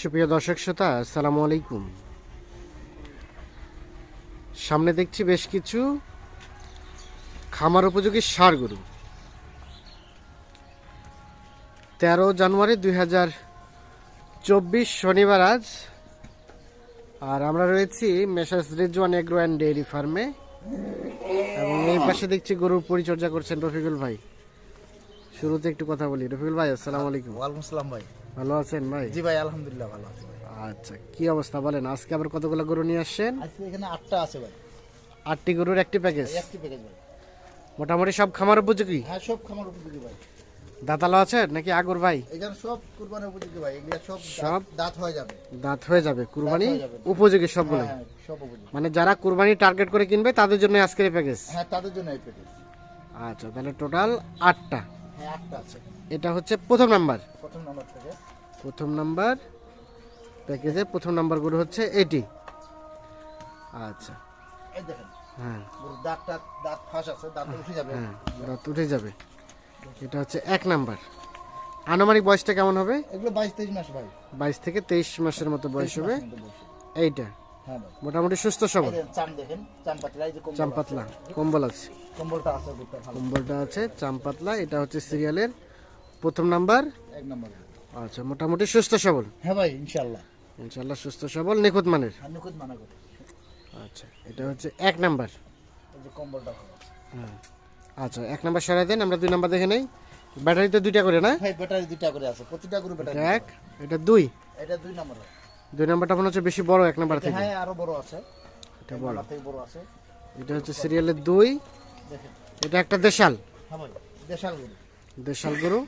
সুপ্রিয় দর্শক শ্রোতা, আসসালামু আলাইকুম। সামনে দেখছি বেশ কিছু খামার উপযোগী সার গরু। তেরো জানুয়ারি দুই হাজার চব্বিশ শনিবার আজ, আর আমরা রয়েছি messrs Rezwan agro and dairy ফার্মে। এবং এই পাশে দেখছি গরুর পরিচর্যা করছেন রফিকুল ভাই। শুরুতে একটু কথা বলি। রফিকুল ভাই, আসসালামু আলাইকুম। ওয়ালাইকুম ভাই। ভালো আছেন ভাই? জি ভাই আলহামদুলিল্লাহ ভালো আছি আচ্ছা কি অবস্থা বলেন? আজকে আবার কতগুলো গরু নিয়ে আসছেন? আজকে এখানে আটটা আছে ভাই। আটটি গরুর একটি প্যাকেজ? একটি প্যাকেজ ভাই। মোটামুটি সব খামার উপযোগী? হ্যাঁ সব খামার উপযোগী ভাই। দাঁতালো আছে নাকি আগর ভাই? এখানে সব কুরবানি উপযোগী ভাই। এগুলা সব সব? দাঁত হয়ে যাবে। দাঁত হয়ে যাবে। কুরবানি হয়ে। উপযোগী সবগুলো হ্যাঁ সব উপযোগী। মানে যারা কুরবানি টার্গেট করে কিনবে তাদের জন্য আজকের প্যাকেজ? হ্যাঁ তাদের জন্য এই প্যাকেজ। আচ্ছা তাহলে টোটাল আটটা। হ্যাঁ আটটা আছে। এটা হচ্ছে প্রথম নাম্বার। প্রথম নম্বর থেকে? প্রথম নাম্বার প্যাকেজে প্রথম নাম্বার গরু হচ্ছে এটি আচ্ছা। এই দেখেন। হ্যাঁ। দাঁত দাঁত ফাঁস আছে দাঁত উঠে যাবে। হ্যাঁ দাঁত উঠে যাবে। এটা হচ্ছে এক নাম্বার আনুমানিক বয়সটা কেমন হবে? এগুলো বাইশ তেইশ মাস ভাই। বাইশ থেকে তেইশ মাসের মতো বয়স হবে। এইটা। হ্যাঁ মোটামুটি সুস্থ সবল। চাম পাতলা কম্বল আছে। কম্বলটা আছে আছে চাম্পাতলা এটা হচ্ছে সিরিয়ালের প্রথম নাম্বার? এক নম্বর। আচ্ছা মোটামুটি সুস্থ সবল। হ্যাঁ ভাই ইনশাল্লাহ ইনশাল্লাহ সুস্থ সবল নিখুঁত মানের। আমি খুব মানা করি আচ্ছা এটা হচ্ছে এক নাম্বার। কম্বলটা হ্যাঁ আচ্ছা এক নাম্বার সরাই দেন আমরা দুই নাম্বার দেখে নেই। ব্যাটারিতে দুইটা করে না? ভাই ব্যাটারি দুইটা করে আছে প্রতিটা গরু ব্যাটারি এক এটা দুই। এটা দুই নম্বর দুই নাম্বারটা মনে হচ্ছে বেশি বড় এক নাম্বার থেকে। হ্যাঁ আরও বড় আছে। এটা বড়। থেকে বড় আছে। এটা হচ্ছে সিরিয়ালের দুই। এটা একটা দেশাল। হ্যাঁ ভাই দেশাল গরু। দেশাল গরু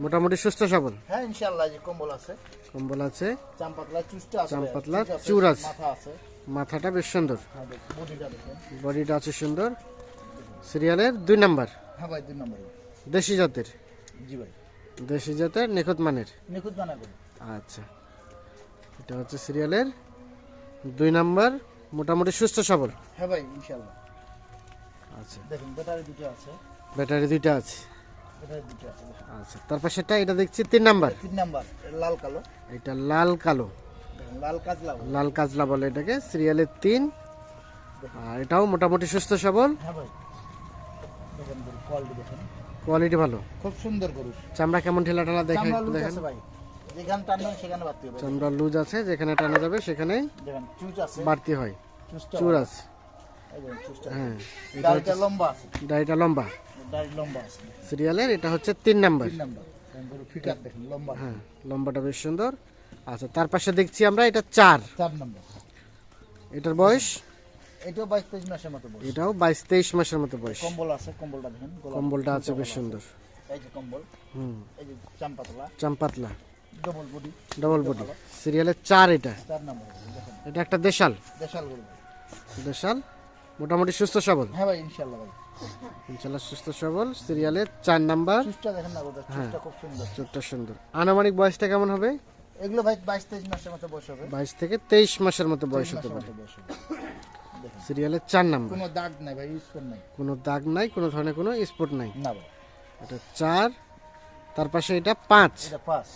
মোটামুটি সুস্থ সবল? হ্যাঁ ইনশাআল্লাহ যে কম্বল আছে। কম্বল আছে। চাম পাতলা চুষটা আছে। চাম ভাই, পাতলা, চুষ আছে, চুর আছে। মাথা আছে। মাথাটা বেশ সুন্দর। হ্যাঁ বডিটা আছে সুন্দর। সিরিয়ালের দুই নাম্বার। হ্যাঁ ভাই দুই নম্বর। দেশি জাতের। জি ভাই। দেশি জাতের নিখুঁত মানের। নিখুঁত বানা আচ্ছা। এটা হচ্ছে সিরিয়ালের দুই নাম্বার মোটামুটি সুস্থ সবল। হ্যাঁ ভাই ইনশাআল্লাহ। আচ্ছা। দেখেন ব্যাটারি দুটো আছে। ব্যাটারি দুইটা আছে দুটো আছে। আচ্ছা তারপর সেটা এটা দেখছি তিন নাম্বার। তিন নাম্বার লাল কালো। এটা লাল কালো। লাল কাজলা লাল কাজলা বলে এটাকে সিরিয়ালের তিন। আর এটাও মোটামুটি সুস্থ সবল। হ্যাঁ দেখেন কোয়ালিটি ভালো। খুব সুন্দর গরু। চামড়া কেমন ঠেলা ঠেলা দেখেন। যেখানে টানবেন সেখানে বাড়তে হবে। চামড়া লুজ আছে যেখানে টানা যাবে সেখানেই দেখেন চুচ আছে। বাড়তি হয়। চুর আছে। দেখেন হ্যাঁ লম্বা ডাইটা লম্বা। লম্বা আছে। সিরিয়ালের এটা হচ্ছে তিন নাম্বার। তিন নাম্বার। ফিটার দেখেন লম্বা। হ্যাঁ লম্বাটা বেশ সুন্দর। আচ্ছা তার পাশে দেখছি আমরা এটা চার। চার নাম্বার। এটার বয়স? এটাও বাইশ তেইশ মাসের মতো বয়স। এটাও বাইশ তেইশ মাসের মতো বয়স। কম্বল আছে কম্বলটা দেখেন কম্বলটা আছে বেশ সুন্দর। এই যে কম্বল হুম। এই যে Champatala Champatala double body. Double body. সিরিয়ালের চার এটা। চার নাম্বার এটা একটা দেশাল। দেশাল দেশাল মোটামুটি সুস্থ সবল। হ্যাঁ ভাই ইনশাল্লাহ ভাই। ইনশাল্লাহ সুস্থ সবল। সিরিয়ালের চার নাম্বার। দেখেন না চুচটা খুব সুন্দর। চোখটা সুন্দর। আনুমানিক বয়সটা কেমন হবে? এগুলো ভাই বাইশ তেইশ মাসের মতো বয়স হবে। বাইশ থেকে তেইশ মাসের মতো বয়স হতে পারে। সিরিয়ালের চার নাম্বার। কোনো দাগ নাই ভাই কর নাই। কোনো দাগ নাই কোনো ধরনের কোনো স্পট নাই। না ভাই। এটা চার তার পাশে এটা পাঁচ। এটা পাঁচ।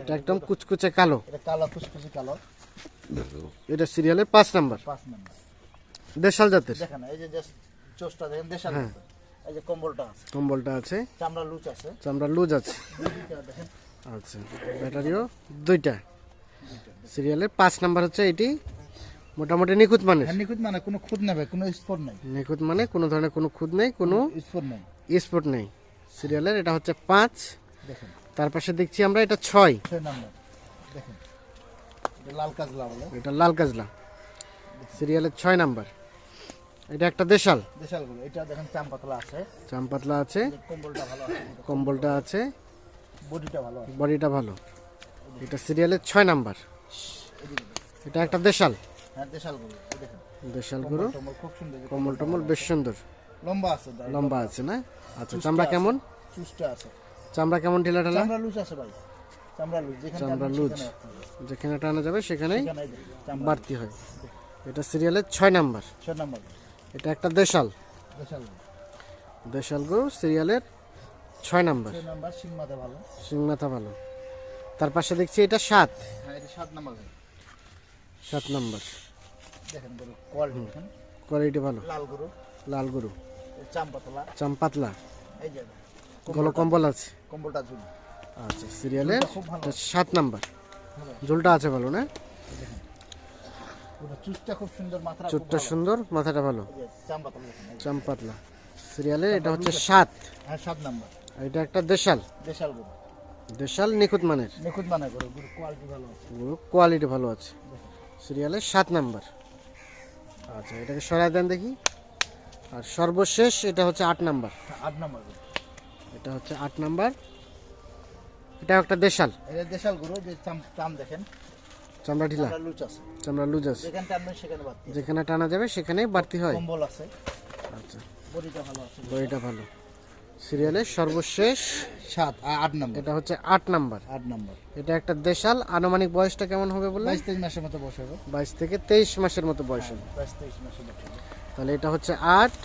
এটা একদম কুচকুচে কালো। এটা কালো কুচকুচি কালো। এটা সিরিয়ালের পাঁচ নাম্বার। পাঁচ নাম্বার। দেশাল জাতের। দেখেন এই যে জাস্ট চোষটা দেখেন দেশাল হ্যাঁ। এই যে কম্বলটা আছে। কম্বলটা আছে। চামড়া লুচ আছে। চামড়া লুজ আছে। দেখেন। আচ্ছা ব্যাটারিও দুইটা। সিরিয়ালের পাঁচ নাম্বার হচ্ছে এটি মোটামুটি নিখুঁত হ্যাঁ নিখুঁত মানে কোনো খুদ নেবে কোনো স্পট নাই। নিখুঁত মানে কোনো ধরনের কোনো খুদ নেই কোনো স্পট নাই। স্পট নেই। সিরিয়ালের এটা হচ্ছে পাঁচ। দেখেন। তার পাশে দেখছি আমরা এটা ছয়। ছয় নাম্বার। দেখেন। লাল কাজলা বলে। এটা লাল কাজলা। সিরিয়ালের ছয় নাম্বার। এটা একটা দেশাল। দেশালগুলো এটা দেখেন চাম পাতলা আছে। চাম্পাতলা আছে। কম্বলটা ভালো আছে কম্বলটা আছে। বডিটা ভালো আছে। বডিটা ভালো। এটা সিরিয়ালের ছয় নাম্বার। এটা একটা দেশাল। হ্যাঁ দেশালগুলো দেখেন। দেশাল টম্বল খুব সুন্দর কম্বল টম্বল বেশ সুন্দর। লম্বা আছে। লম্বা আছে না? আচ্ছা চামড়া কেমন? চুষটা আছে। চামড়া কেমন ঢিলা ঢালা চামড়া লুজ আছে ভাই। চামড়া লুজ যেখানে চামড়া লুজ। যেখানে টানা যাবে সেখানেই বাড়তি হয়। এটা সিরিয়ালের ছয় নাম্বার। ছয় নাম্বার। এটা একটা দেশাল। দেশাল। গরু সিরিয়ালের ছয় নাম্বার। ছয় নাম্বার সিং মাথা ভালো ভালো তার পাশে দেখছি এটা সাত। হ্যাঁ সাত নাম্বার কোয়ালিটি ভালো। লাল গরু। লাল গরু। এই চাম্পাতলা। গলো কম্বল আছে। কম্বলটা আচ্ছা সিরিয়ালের সাত নাম্বার। ঝোলটা আছে ভালো না? খুব সুন্দর চোটটা সুন্দর মাথাটা ভালো। চাম্পাতলা দেখেন এই যে। চাম্পাতলা। সিরিয়ালে এটা হচ্ছে সাত। হ্যাঁ সাত নাম্বার। এটা একটা দেশাল। দেশাল গরু। দেশাল নিখুঁত মানের। নিখুঁত মানে গরু গরু কোয়ালিটি ভালো আছে। গরু কোয়ালিটি ভালো আছে। সিরিয়ালে সাত নাম্বার। আচ্ছা এটাকে সরাই দেন দেখি। আর সর্বশেষ এটা হচ্ছে আট নাম্বার। হ্যাঁ, আট নাম্বার এটা হচ্ছে আট নাম্বার। এটা একটা দেশাল। এটা দেশাল গরু যে চাম চাম দেখেন। চামড়া ঢিলা চামড়া আছে। চামড়া লুজ আছে। যেখানে টানবেন সেখানে বাদ যেখানে টানা যাবে সেখানেই বাড়তি হয়। কম্বল আছে। আচ্ছা। বডিটা ভালো আছে। বইটা ভালো। সিরিয়ালের সর্বশেষ সাত আট নাম্বার। এটা হচ্ছে আট নাম্বার। আট নাম্বার। এটা একটা দেশাল। আনুমানিক বয়সটা কেমন হবে বললেন? বাইশ তেইশ মাসের মতো বসে হবে। বাইশ থেকে তেইশ মাসের মতো বয়স হবে। বাইশ তেইশ মাসের হবে। তাহলে এটা হচ্ছে আট।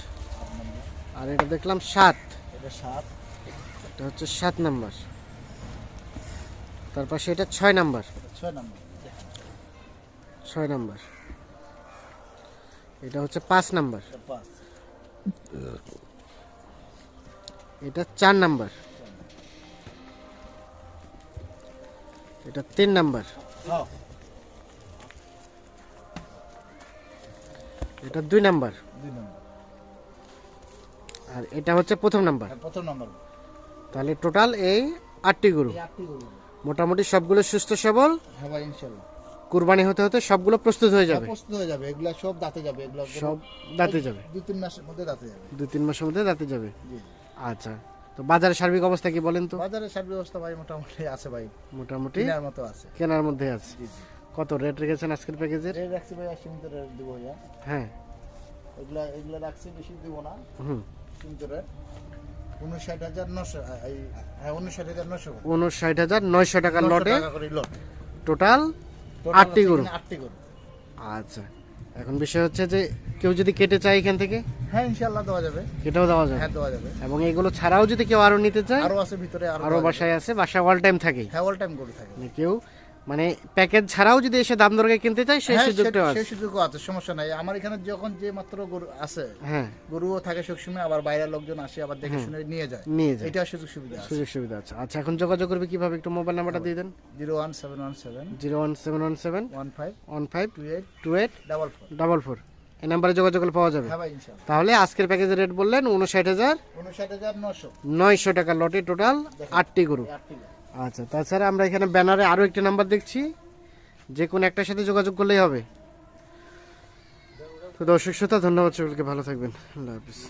আর এটা দেখলাম সাত। এটা সাত। এটা হচ্ছে সাত নাম্বার। তার পাশে এটা ছয় নাম্বার। ছয় নাম্বার। ছয় নাম্বার। এটা হচ্ছে পাঁচ নাম্বার। এটা চার নাম্বার। এটা তিন নাম্বার। এটা দুই নাম্বার। আর এটা হচ্ছে প্রথম নাম্বার। প্রথম নাম্বার। তাহলে টোটাল এই আটটি গরু। এই আটটি গরু। মোটামুটি সবগুলো সুস্থ সবল। হ্যাঁ ভাই ইনশাল্লাহ। কুরবানি হতে হতে সবগুলো প্রস্তুত হয়ে যাবে। প্রস্তুত হয়ে যাবে। এগুলা সব দাঁতে যাবে। এগুলা সব দাঁতে যাবে। দুই তিন মাসের মধ্যে দাঁতে যাবে। দুই তিন মাসের মধ্যে দাঁতে যাবে। জি। আচ্ছা। তো বাজারের সার্বিক অবস্থা কি বলেন তো? বাজারের সার্বিক অবস্থা ভাই মোটামুটি আছে ভাই। মোটামুটি? কেনার মতো আছে। কেনার মধ্যে আছে। কত রেট রেখেছেন আজকের প্যাকেজের? রেট রাখছি ভাই সীমিত রেট দিব ভাইয়া। হ্যাঁ। এগুলা এগুলা রাখছি বেশি দিব না। হুম। সীমিত রেট। উনষাট হাজার নশো হ্যাঁ উনষাট হাজার নশো উনষাট হাজার নয়শো টাকার লটে। টোটাল আটটি গরু। আটটি গরু। আচ্ছা। এখন বিষয় হচ্ছে যে কেউ যদি কেটে চায় এখান থেকে? হ্যাঁ ইনশাআল্লাহ দেওয়া যাবে। কেটেও দেওয়া যাবে? হ্যাঁ দেওয়া যাবে। এবং এগুলো ছাড়াও যদি কেউ আরও নিতে চায়? আরও আছে ভিতরে আরও আরও বাসায় আছে বাসা অল টাইম থাকে হ্যাঁ অল টাইম গরু থাকে। মানে কেউ মানে প্যাকেজ ছাড়াও যদি এসে দাম দরকে কিনতে চায় সেই হ্যাঁ, সুযোগটাও আছে। সেই সুযোগও আছে সমস্যা নাই। আমার এখানে যখন যে মাত্র গরু আছে হ্যাঁ। গরুও থাকে সবসময় আবার বাইরের লোকজন আসে আবার দেখে শুনে নিয়ে যায়। নিয়ে যায়। এটা সুযোগ সুবিধা আছে। সুযোগ সুবিধা আছে। আচ্ছা এখন যোগাযোগ করবে কীভাবে? একটু মোবাইল নাম্বারটা দিয়ে দেন। Zero one seven one seven. Zero one seven one seven. One five. One five. Two eight. Two eight double four. এই নাম্বারে যোগাযোগ করলে পাওয়া যাবে। হ্যাঁ তাহলে আজকের প্যাকেজের রেট বললেন উনষাট হাজার উনষাট হাজার নশো নয়শো টাকা লটে টোটাল আটটি গরু। আটটি গরু। আচ্ছা তাছাড়া আমরা এখানে ব্যানারে আরও একটি নাম্বার দেখছি। যে কোনো একটার সাথে যোগাযোগ করলেই হবে। তো দর্শক শ্রোতা, ধন্যবাদ সকলকে, ভালো থাকবেন। আল্লাহ হাফিজ।